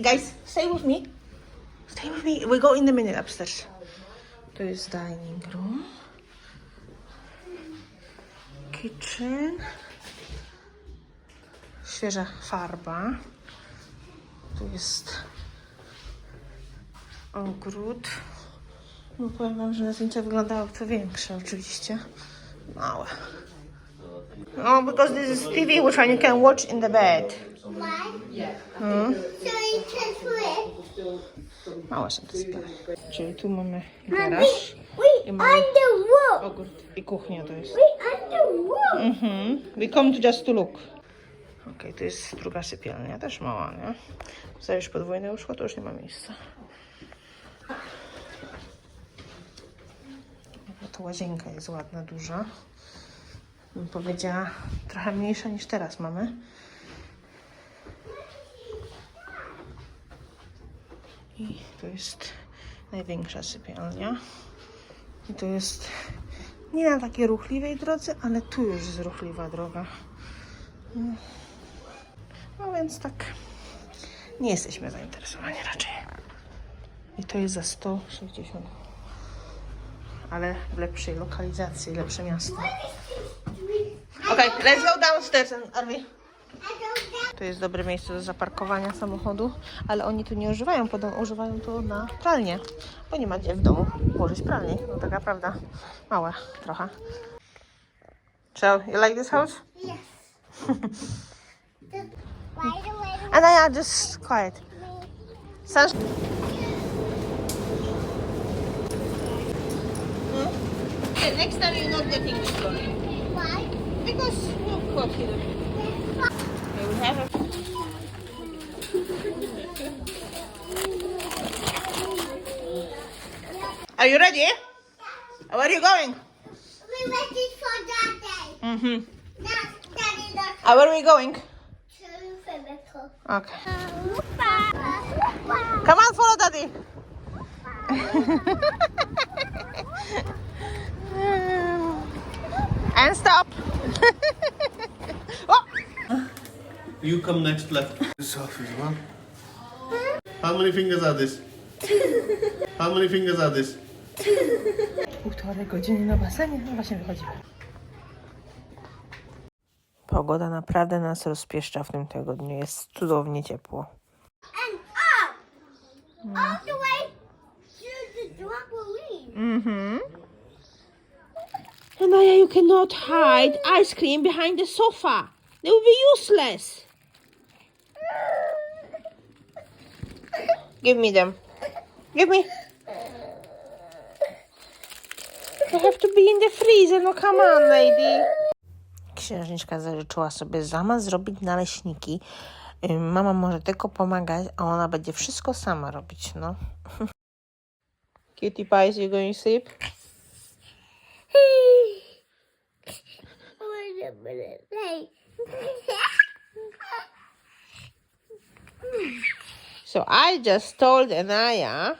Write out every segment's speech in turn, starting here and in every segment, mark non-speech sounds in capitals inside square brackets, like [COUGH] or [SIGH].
guys, stay with me. Stay with me. We go in a minute upstairs. To jest dining room. Kitchen. Świeża farba. Tu jest ogród. No powiem wam, że na zdjęciach wyglądało to większe oczywiście. Małe. No, because this is TV which one you can watch in the bed. Hmm? So you can swim. Małe są te sprawy. Czyli tu mamy garaż, I mamy- ogród i kuchnia to jest. Mhm. We come to just to look. Okej, to jest druga sypialnia, też mała, nie? Zajesz podwójne łóżko, to już nie ma miejsca. No to łazienka jest ładna, duża. Bym powiedziała, trochę mniejsza niż teraz mamy. I to jest największa sypialnia. I to jest nie na takiej ruchliwej drodze, ale tu już jest ruchliwa droga. No więc tak, nie jesteśmy zainteresowani raczej. I to jest za 160. Ale w lepszej lokalizacji, lepsze miasto. Okej, let's go downstairs, Arvi. To jest dobre miejsce do zaparkowania samochodu, ale oni tu nie używają, potem używają to na pralnię, bo nie ma gdzie w domu włożyć pralni. No taka prawda, małe trochę. So, you like this house? Yes. And I are just quiet. Sun... Hmm? Next time you're not getting this one. Why? Because look what. Okay, we have a... Are you ready? Where are you going? We waited for daddy. Mm-hmm. Now, daddy, Uh, where are we going? Okay. Come on, follow daddy. [LAUGHS] and stop. [LAUGHS] oh. You come next left. This off as well. How many fingers are this? How many fingers are this? Półtorej godziny na basenie, no właśnie wychodzimy. Pogoda naprawdę nas rozpieszcza w tym tygodniu. Jest cudownie ciepło. And up. Anaya, you cannot hide ice cream behind the sofa. They will be useless. Give me them. Give me. They have to be in the freezer. No come on, lady. Księżniczka zażyczyła sobie zamiast zrobić naleśniki. Mama może tylko pomagać, a ona będzie wszystko sama robić, no. [LAUGHS] Cutie pies, you going to sleep? Wait a minute. Hey. So I just told Anaya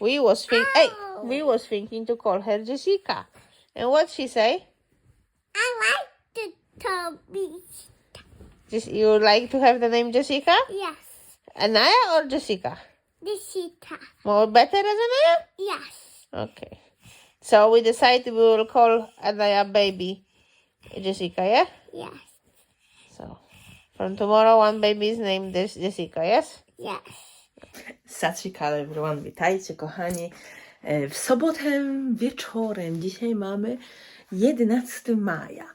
we was think hey, we was thinking to call her Jessica. And what she say? I like the Toby. Just you like to have the name Jessica? Yes. Anaya or Jessica? Jessica. More better as Anaya? Yes. Okay. So we decided we will call Anaya baby Jessica, yeah? Yes. So from tomorrow one baby is named Jessica, yes? Yes. Satrikal everyone, witajcie kochani. E, W sobotę wieczorem, dzisiaj mamy 11 maja.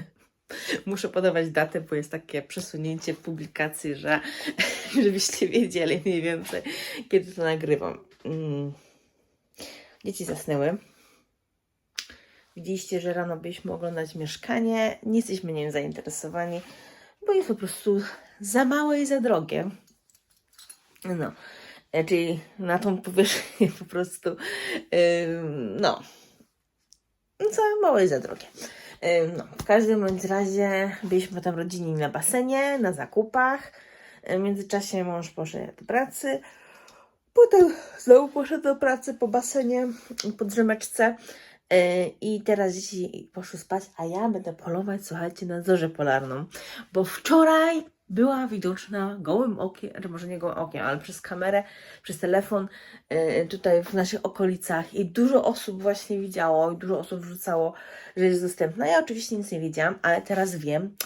[LAUGHS] Muszę podawać datę, bo jest takie przesunięcie publikacji, że [LAUGHS] żebyście wiedzieli mniej więcej, kiedy to nagrywam. Mm. Dzieci zasnęły. Widzieliście, że rano byliśmy oglądać mieszkanie. Nie jesteśmy nim zainteresowani, bo jest po prostu za małe i za drogie. No, e, czyli na tą powierzchnię po prostu, ym, no, za małe i za drogie. No, w każdym bądź razie byliśmy tam rodzinni na basenie, na zakupach. W międzyczasie mąż poszedł do pracy. Potem znowu poszedł do pracy po basenie, po drzemeczce. Yy, I teraz dzieci poszły spać, a ja będę polować, słuchajcie, na zorzę polarną. Bo wczoraj była widoczna gołym okiem, czy może nie gołym okiem, ale przez kamerę, przez telefon e, tutaj w naszych okolicach i dużo osób właśnie widziało i dużo osób wrzucało, że jest dostępna. Ja oczywiście nic nie wiedziałam, ale teraz wiem.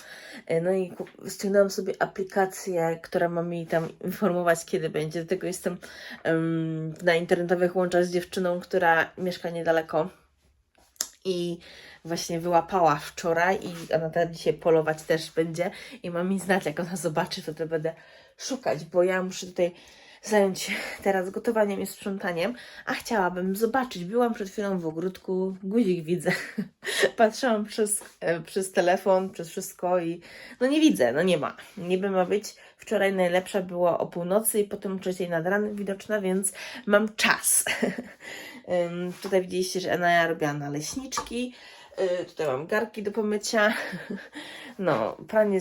E, No i ściągnęłam sobie aplikację, która ma mi tam informować, kiedy będzie. Do tego jestem em, na internetowych łączach z dziewczyną, która mieszka niedaleko i właśnie wyłapała wczoraj i ona teraz dzisiaj polować też będzie i ma mi znać, jak ona zobaczy, to to będę szukać, bo ja muszę tutaj zająć się [LAUGHS] teraz gotowaniem i sprzątaniem, a chciałabym zobaczyć. Byłam przed chwilą w ogródku, guzik widzę. [LAUGHS] Patrzyłam przez, e, przez telefon, przez wszystko i no nie widzę, no nie ma. Niby ma być. Wczoraj najlepsza była o północy i potem trzeciej nad ranem widoczna, więc mam czas. [LAUGHS] Tutaj widzieliście, że Enaja robiła naleśniczki. Yy, tutaj mam garki do pomycia. [LAUGHS] No, pranie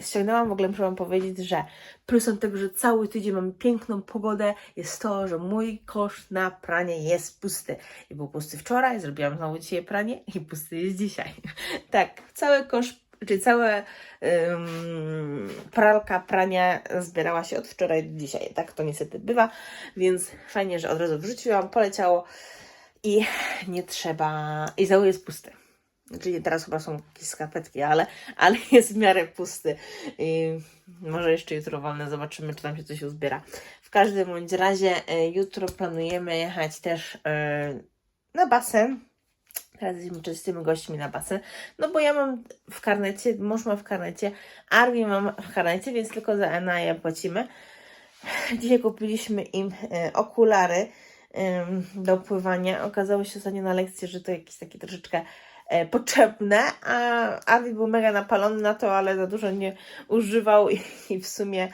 ściągnęłam. W ogóle muszę Wam powiedzieć, że plusem tego, że cały tydzień mamy piękną pogodę, jest to, że mój kosz na pranie jest pusty. I był pusty wczoraj, zrobiłam znowu dzisiaj pranie i pusty jest dzisiaj. [LAUGHS] tak, cały kosz, czyli całe ym, pralka prania zbierała się od wczoraj do dzisiaj. Tak to niestety bywa, więc fajnie, że od razu wrzuciłam, poleciało i nie trzeba. I zały jest pusty. Czyli teraz chyba są jakieś skarpetki, ale, ale jest w miarę pusty. I może jeszcze jutro wolne, zobaczymy, czy tam się coś uzbiera. W każdym bądź razie e, jutro planujemy jechać też e, na basen. Teraz jesteśmy czystymi gośćmi na basen. No bo ja mam w karnecie, mąż ma w karnecie, Armi mam w karnecie, więc tylko za Enaję płacimy. Dzisiaj kupiliśmy im e, okulary do pływania. Okazało się ostatnio na lekcji, że to jakieś takie troszeczkę e, potrzebne, a Arwi był mega napalony na to, ale za dużo nie używał i, [LAUGHS] w sumie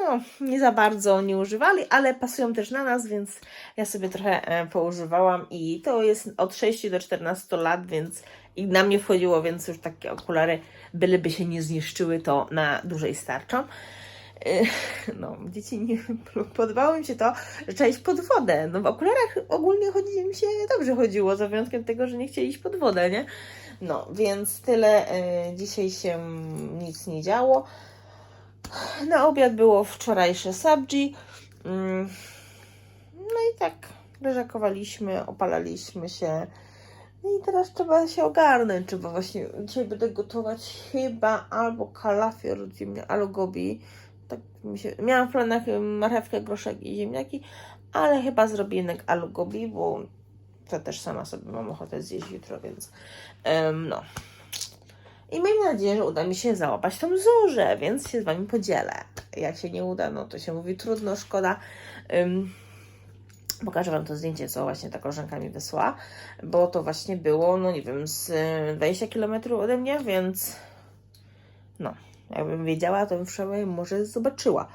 no, nie za bardzo nie używali, ale pasują też na nas, więc ja sobie trochę e, poużywałam i to jest od 6 do 14 lat, więc i na mnie wchodziło, więc już takie okulary, byleby się nie zniszczyły, to na dłużej starczą. [LAUGHS] No, dzieci nie [LAUGHS] podobało mi się to, że trzeba iść pod wodę. No w okularach ogólnie chodzi mi się dobrze chodziło, za wyjątkiem tego, że nie chcieli iść pod wodę, nie? No, więc tyle. y, Dzisiaj się nic nie działo. Na obiad było wczorajsze sabji. Mm, No i tak, leżakowaliśmy, opalaliśmy się. No i teraz trzeba się ogarnąć, trzeba właśnie, dzisiaj będę gotować chyba albo kalafior ziemniaka, albo gobi. Tak mi się, miałam w planach marchewkę, groszek i ziemniaki, ale chyba zrobię jednak alu gobi, bo to też sama sobie mam ochotę zjeść jutro, więc em, no. I mam nadzieję, że uda mi się załapać tą zorzę, więc się z Wami podzielę. Jak się nie uda, no to się mówi trudno, szkoda. Ym, Pokażę Wam to zdjęcie, co właśnie ta koleżanka mi wysłała, bo to właśnie było, no nie wiem, z y, 20 km ode mnie, więc no, jakbym wiedziała, to bym przynajmniej może zobaczyła.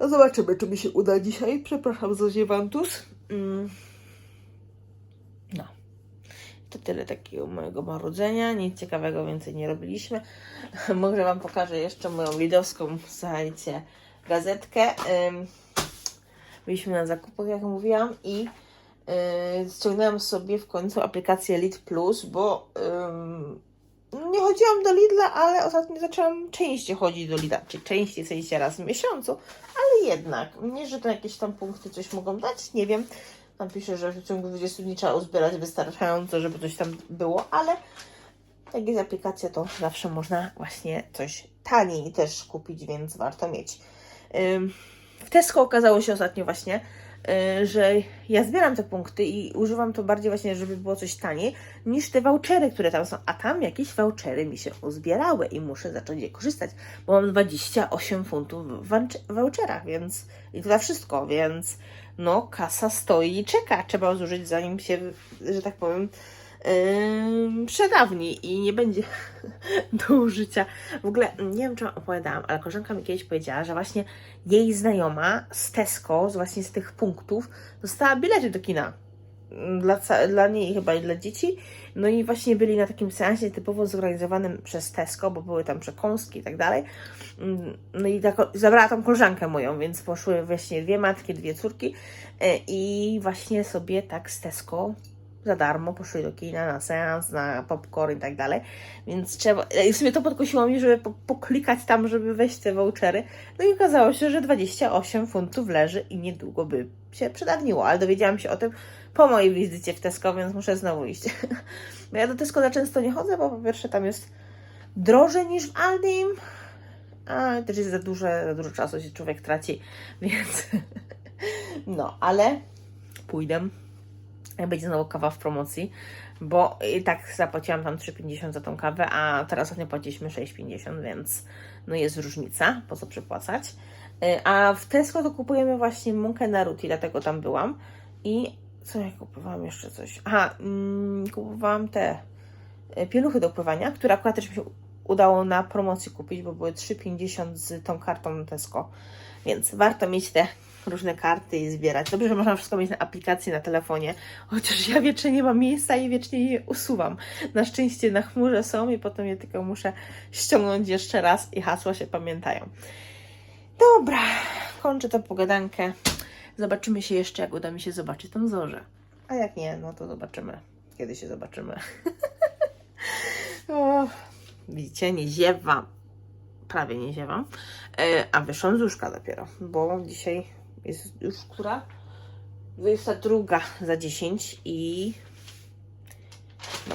No zobaczymy, czy mi się uda dzisiaj. Przepraszam za ziewantus. Mm. No. To tyle takiego mojego marudzenia. Nic ciekawego więcej nie robiliśmy. [LAUGHS] Może Wam pokażę jeszcze moją lidowską, słuchajcie, gazetkę. Ym, byliśmy na zakupach, jak mówiłam, i yy, ściągnęłam sobie w końcu aplikację Lid Plus, bo ym, nie chodziłam do Lidla, ale ostatnio zaczęłam częściej chodzić do Lidla, czy częściej, w sensie raz w miesiącu, ale jednak, nie, że to jakieś tam punkty coś mogą dać, nie wiem. Tam pisze, że w ciągu 20 dni trzeba uzbierać wystarczająco, żeby coś tam było, ale jak jest aplikacja, to zawsze można właśnie coś taniej też kupić, więc warto mieć. W Tesco okazało się ostatnio właśnie, że ja zbieram te punkty i używam to bardziej właśnie, żeby było coś taniej, niż te vouchery, które tam są. A tam jakieś vouchery mi się uzbierały i muszę zacząć je korzystać, bo mam 28 funtów w vouch- voucherach, więc i to za wszystko, więc no kasa stoi i czeka. Trzeba zużyć zanim się, że tak powiem, Yy, przedawni i nie będzie [LAUGHS] do użycia. W ogóle nie wiem, czy opowiadałam, ale koleżanka mi kiedyś powiedziała, że właśnie jej znajoma z Tesco, z właśnie z tych punktów, dostała bilety do kina. Dla, ca- dla niej chyba i dla dzieci. No i właśnie byli na takim seansie typowo zorganizowanym przez Tesco, bo były tam przekąski i tak dalej. Mm, No i tak, zabrała tam koleżankę moją, więc poszły właśnie dwie matki, dwie córki yy, i właśnie sobie tak z Tesco za darmo, poszli do kina na seans, na popcorn i tak dalej, więc trzeba, i w sumie to podkusiło mnie, żeby po, poklikać tam, żeby wejść te vouchery, no i okazało się, że 28 funtów leży i niedługo by się przedawniło, ale dowiedziałam się o tym po mojej wizycie w Tesco, więc muszę znowu iść. [LAUGHS] Bo ja do Tesco za często nie chodzę, bo po pierwsze tam jest drożej niż w Aldim, a też jest za dużo, za dużo czasu się człowiek traci, [LAUGHS] więc [LAUGHS] no, ale pójdę będzie znowu kawa w promocji, bo i tak zapłaciłam tam 3,50 za tą kawę, a teraz ostatnio płaciliśmy 6,50, więc no jest różnica, po co przepłacać. Y, A w Tesco to kupujemy właśnie mąkę na ruti, dlatego tam byłam. I co ja kupowałam jeszcze coś? Aha, mm, kupowałam te y, pieluchy do pływania, które akurat też mi się udało na promocji kupić, bo były 3,50 z tą kartą Tesco. Więc warto mieć te różne karty i zbierać. Dobrze, że można wszystko mieć na aplikacji na telefonie, chociaż ja wiecznie nie mam miejsca i wiecznie je usuwam. Na szczęście na chmurze są i potem je tylko muszę ściągnąć jeszcze raz i hasła się pamiętają. Dobra, kończę tę pogadankę. Zobaczymy się jeszcze, jak uda mi się zobaczyć tą zorzę. A jak nie, no to zobaczymy, kiedy się zobaczymy. [LAUGHS] o, widzicie, nie ziewam. Prawie nie ziewam. E, a wyszłam z łóżka dopiero, bo dzisiaj jest już która? 22 za 10 i... No.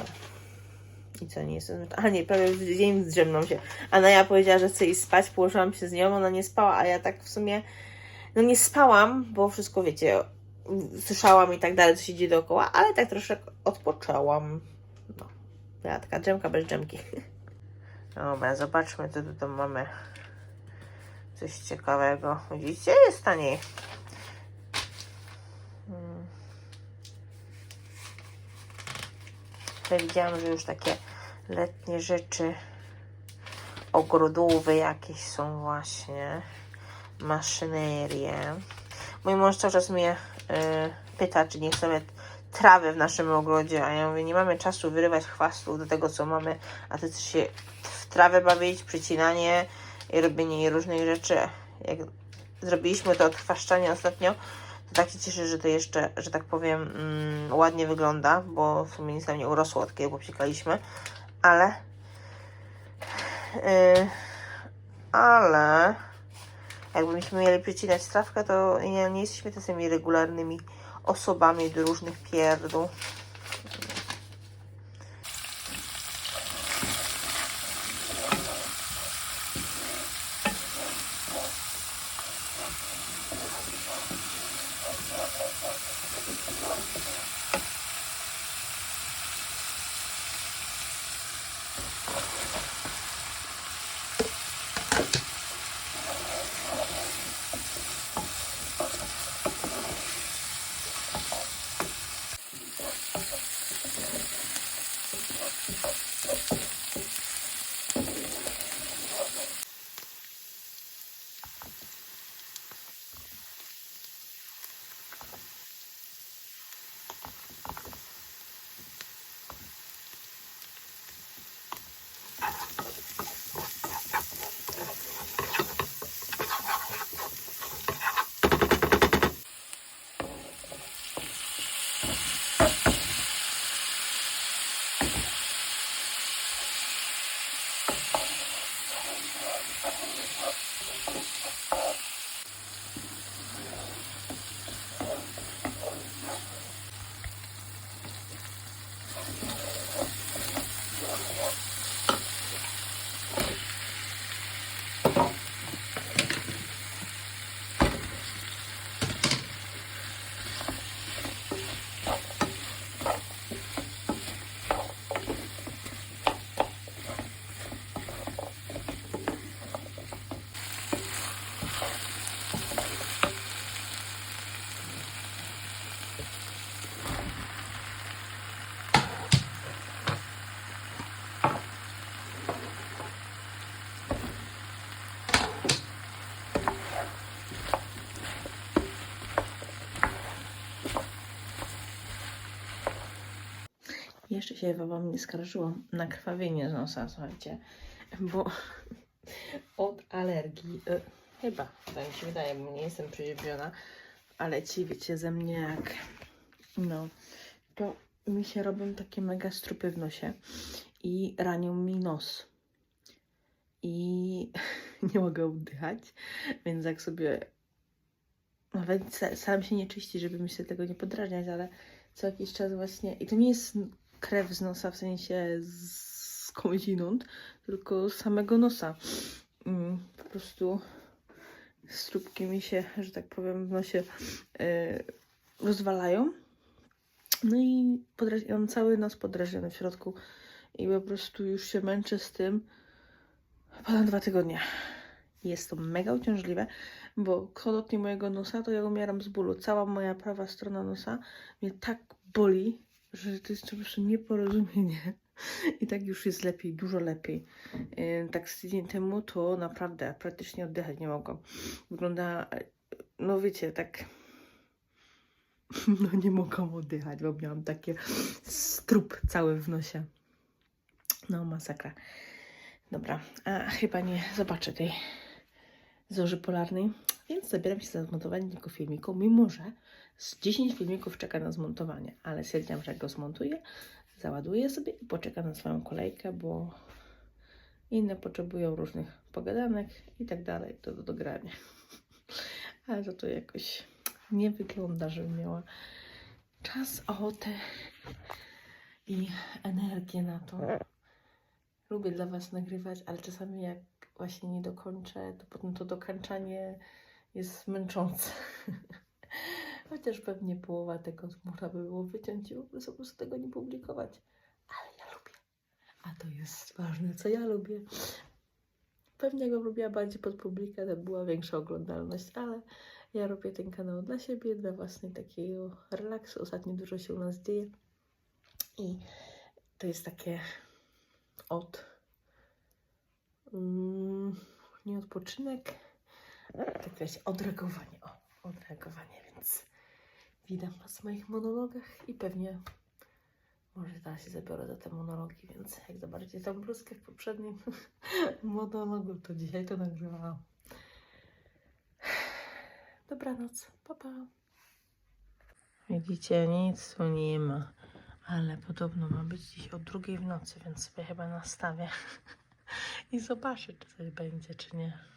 I co, nie jestem... A nie, prawie dzień zdrzemną się. A Naja powiedziała, że chce iść spać, położyłam się z nią, ona nie spała, a ja tak w sumie... No nie spałam, bo wszystko, wiecie, słyszałam i tak dalej, co się dzieje dookoła, ale tak troszeczkę odpoczęłam. No. Ja taka drzemka bez drzemki. [LAUGHS] Dobra, zobaczmy, co tutaj mamy. Coś ciekawego. Widzicie? Jest taniej. Hmm. Tutaj widziałam, że już takie letnie rzeczy ogrodowe jakieś są właśnie. Maszynerie. Mój mąż cały czas mnie y, pyta, czy nie chcemy trawy w naszym ogrodzie, a ja mówię, nie mamy czasu wyrywać chwastów do tego, co mamy, a ty chcesz się w trawę bawić, przycinanie i robienie jej różnych rzeczy. Jak zrobiliśmy to odchwaszczanie ostatnio, to tak się cieszę, że to jeszcze, że tak powiem, mm, ładnie wygląda, bo w sumie nic tam nie urosło od kiedy popsikaliśmy, ale yy, ale jakbyśmy mieli przycinać trawkę, to nie, nie jesteśmy tacymi regularnymi osobami do różnych pierdół. Jeszcze się Ewa mnie skarżyła na krwawienie z nosa, słuchajcie, bo od alergii, y, chyba, tak mi się wydaje, bo nie jestem przeziębiona, ale ci wiecie ze mnie jak, no, to mi się robią takie mega strupy w nosie i ranią mi nos. I [LAUGHS] nie mogę oddychać, więc jak sobie nawet sa- sam się nie czyści, żeby mi się tego nie podrażniać, ale co jakiś czas właśnie, i to nie jest krew z nosa, w sensie z skądś inąd, tylko z samego nosa. Mm, po prostu strupki mi się, że tak powiem, w nosie yy, rozwalają. No i mam cały nos podrażniony w środku i po prostu już się męczę z tym ponad dwa tygodnie. Jest to mega uciążliwe, bo kto dotknie mojego nosa, to ja umieram z bólu. Cała moja prawa strona nosa mnie tak boli, że to jest po prostu nieporozumienie. I tak już jest lepiej, dużo lepiej. Tak z tydzień temu to naprawdę praktycznie oddychać nie mogłam. Wygląda, no wiecie, tak [LAUGHS] no nie mogłam oddychać, bo miałam takie strup cały w nosie. No masakra. Dobra, a chyba nie zobaczę tej zorzy polarnej, więc zabieram się za zmontowanie tego filmiku, mimo że z 10 filmików czeka na zmontowanie, ale stwierdziłam, że jak go zmontuję, załaduję sobie i poczekam na swoją kolejkę, bo inne potrzebują różnych pogadanek i tak dalej do, do dogrania. [LAUGHS] Ale to to jakoś nie wygląda, żebym miała czas, ochotę i energię na to. Lubię dla Was nagrywać, ale czasami jak właśnie nie dokończę, to potem to dokończanie jest męczące. [LAUGHS] Chociaż pewnie połowa tego można by było wyciąć i w ogóle po prostu tego nie publikować. Ale ja lubię. A to jest ważne, co ja lubię. Pewnie jakbym robiła bardziej pod publikę, to była większa oglądalność, ale ja robię ten kanał dla siebie, dla własnej takiego relaksu. Ostatnio dużo się u nas dzieje. I to jest takie od mm, odpoczynek, tak wiecie, odreagowanie. O, odreagowanie, więc witam Was w moich monologach i pewnie może teraz się zabiorę za te monologi, więc jak zobaczycie tą bluzkę w poprzednim [LAUGHS] monologu, to dzisiaj to nagrywałam. Dobranoc, pa pa. Widzicie, nic tu nie ma. Ale podobno ma być dziś o drugiej w nocy, więc sobie chyba nastawię. [LAUGHS] I zobaczę, czy coś będzie, czy nie.